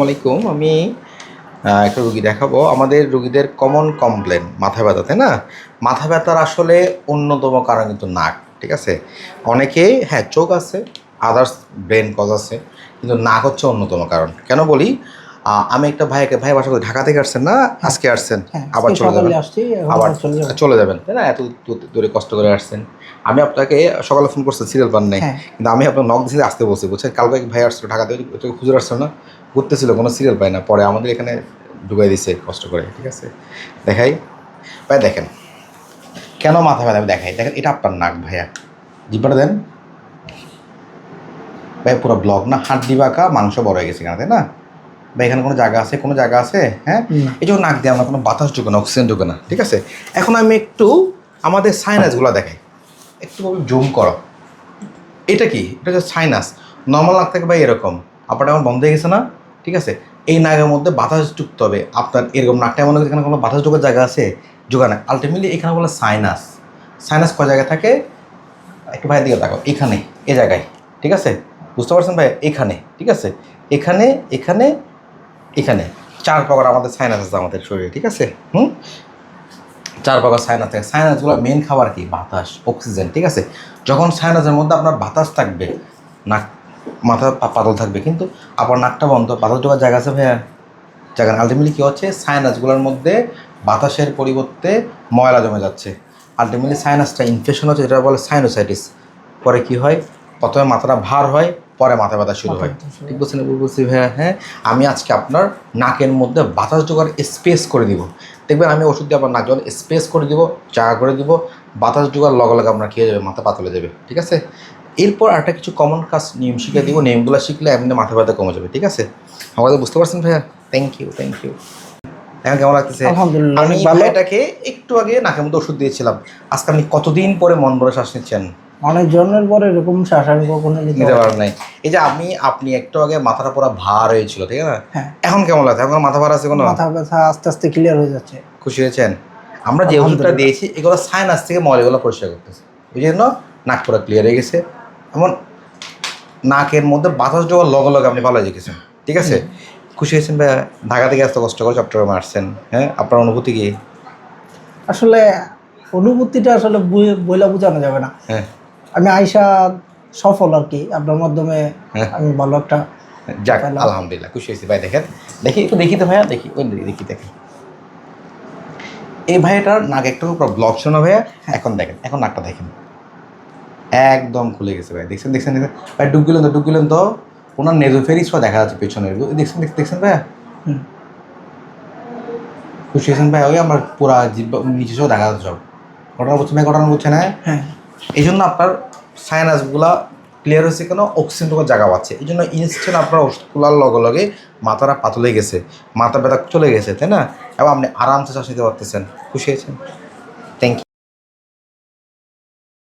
আসসালামাইকুম আমি একটা রুগী দেখাবো। আমাদের রুগীদের কমন কমপ্লেন মাথা ব্যথা তাই না? মাথা ব্যথার আসলে অন্যতম কারণ কিন্তু নাক ঠিক আছে? অনেকেই হ্যাঁ চোখ আছে আদার্স ব্রেন কজ আছে কিন্তু নাক হচ্ছে অন্যতম কারণ। কেন বলি? আমি একটা ভাইকে ভাই বাসা করে ঢাকা থেকে আসছেন না? আজকে আসছেন হ্যাঁ, আবার চলে যাবেন। আসছি, আবার চলে যাবেন তাই না? এত দূর- কষ্ট করে আসছেন। আমি আপনাকে সকালে ফোন করছি সিরিয়াল পান নাই। হ্যাঁ। কিন্তু আমি আপনার নক দিতে আসতে বলছি বুঝছেন? কালকে ভাই আসছিল ঢাকাতে ওই খুঁজে আসছিল না? ঘুরতেছিল কোনো সিরিয়াল পায় না। পরে আমাদের এখানে ঢুকাই দিচ্ছে কষ্ট করে ঠিক আছে? দেখাই। ভাই দেখেন। কেন মাথা ব্যথা? আমি দেখাই। দেখেন এটা আপনার নাক ভাইয়া। জিব্বাটা দেন। ভাই পুরো ব্লক না? হাড্ডি বাঁকা মাংস বড় হয়ে গেছে এখানে তাই না? ভাই এখানে কোনো জায়গা আছে? কোনো জায়গা আছে? হ্যাঁ? এই জন্য নাক দিয়ে আমরা কোনো বাতাস ঢুকে না অক্সিজেন ঢুকে না ঠিক আছে? এখন আমি একটু আমাদের সাইনাসগুলো দেখাই। একটু জুম করো। এটা কি? এটা হচ্ছে সাইনাস নর্মাল নাক থেকে ভাই এরকম। আপনারটা আমার বন্ধ হয়ে গেছে না? ঠিক আছে? এই নাকের মধ্যে বাতাস ঢুকতে হবে। আপনার এরকম নাকটা এমন এখানে কোনো বাতাস ঢোকার জায়গা আছে? যোগা না আলটিমেটলি এখানে বলে সাইনাস সাইনাস কয় জায়গায় থাকে? একটু ভাইয়ের দিকে তাকাও। এখানে, এ জায়গায়। ঠিক আছে? বুঝতে পারছেন ভাই এখানে। ঠিক আছে? এখানে এখানে এখানে। চার প্রকার আমাদের সাইনাস আছে আমাদের শরীরে। ঠিক আছে? হুম? চার প্রকার সাইনাস থাকে। সাইনাসগুলো মেন খাবার কি? বাতাস অক্সিজেন ঠিক আছে? যখন সাইনাসের মধ্যে আপনার বাতাস থাকবে, নাক মাথা পাতল থাকবে কিন্তু আপনার নাকটা বন্ধ পাতল ঢোকার জায়গা আছে ভাইয়া? জায়গা আলটিমেটলি কী হচ্ছে? সাইনাসগুলোর মধ্যে বাতাসের পরিবর্তে ময়লা জমে যাচ্ছে। আলটিমেটলি সাইনাসটা ইনফেকশন হচ্ছে যেটা বলে সাইনোসাইটিস পরে কি হয়? প্রথমে মাথাটা ভার হয় পরে মাথা ব্যথা শুরু হয়। ঠিক বলছেন বলছি ভাইয়া? হ্যাঁ আমি আজকে আপনার নাকের মধ্যে বাতাস ঢোকার স্পেস করে দিব। দেখবেন আমি ওষুধ দিয়ে আপনার নাক যখন স্পেস করে দিব জায়গা করে দিব। বাতাস ঢোকার লগে লগে আপনার খেয়ে যাবে? মাথা পাতলে যাবে ঠিক আছে? এরপর একটা কিছু কমন কাজ নিয়ম শিখে দিব। নিয়মগুলো শিখলে এমনি মাথা ব্যথা কমে যাবে ঠিক আছে? আমাদের বুঝতে পারছেন ভাইয়া? থ্যাংক ইউ থ্যাংক ইউ এখন কেমন লাগতেছে? আলহামদুলিল্লাহ, আমি ভাইটাকে একটু আগে নাকের মধ্যে ওষুধ দিয়েছিলাম। আজকে আপনি কতদিন পরে মন ভরে শ্বাস নিচ্ছেন? অনেক জন্মের পরে এরকম শ্বাস আমি কখনো নিতে পারেন। নাই। এই যে আপনি আপনি একটু আগে মাথাটা পুরো ভার হয়েছিল ঠিক আছে? হ্যাঁ। এখন কেমন লাগছে? এখন মাথা ভার আছে কোনো? মাথা ব্যথা আস্তে আস্তে ক্লিয়ার হয়ে যাচ্ছে। খুশি হয়েছেন? আমরা যে ওষুধটা দিয়েছি এগুলো সাইনাস থেকে ময়লাগুলো পরিষ্কার করতেছে। ওই জন্য নাক পুরো ক্লিয়ার হয়ে গেছে। এমন নাকের মধ্যে বাতাস যাওয়ার লগে লগে আপনি ভালো হয়ে গেছেন ঠিক আছে? খুশি হয়েছেন ভাই ঢাকা থেকে এত কষ্ট করে চট্টগ্রামে আসছেন হ্যাঁ? আপনার অনুভূতি কি? আসলে অনুভূতিটা আসলে বইলা বোঝানো যাবে না। হ্যাঁ। আমি আইসা সফল আর কি। আপনার মাধ্যমে হ্যাঁ। আমি ভালো একটা যাক। আলহামদুলিল্লাহ খুশি হয়েছি ভাই দেখেন। দেখি একটু দেখি তো ভাইয়া দেখি ওই দেখি, দেখি দেখি এই ভাইয়াটার নাক একটু পুরো ব্লক ছিল না ভাইয়া? এখন দেখেন এখন নাকটা দেখেন। একদম খুলে গেছে ভাই দেখছেন দেখছেন দেখছেন? ভাই ডুব গেলেন তো ডুব গেলেন তো? ওনার নেজোফেরিস দেখা যাচ্ছে পেছনের। দেখছেন দেখ- দেখছেন ভাইয়া। খুশি হয়েছেন ভাই ওই আমার পুরা নিচে সব দেখা যাচ্ছে সব। ঘটনা বুঝছেন ভাই ঘটনা বুঝছে না? হ্যাঁ। এই জন্য আপনার সাইনাসগুলা ক্লিয়ার হয়েছে কেন? অক্সিজেনটুকু জায়গা পাচ্ছে। এই জন্য ইনস্ট্যান্ট আপনার ওষুধ খোলার লগে লগে মাথাটা পাতলে গেছে। মাথা ব্যথা চলে গেছে, তাই না? এবং আপনি আরামসে শ্বাস নিতে পারতেছেন। খুশি হয়েছেন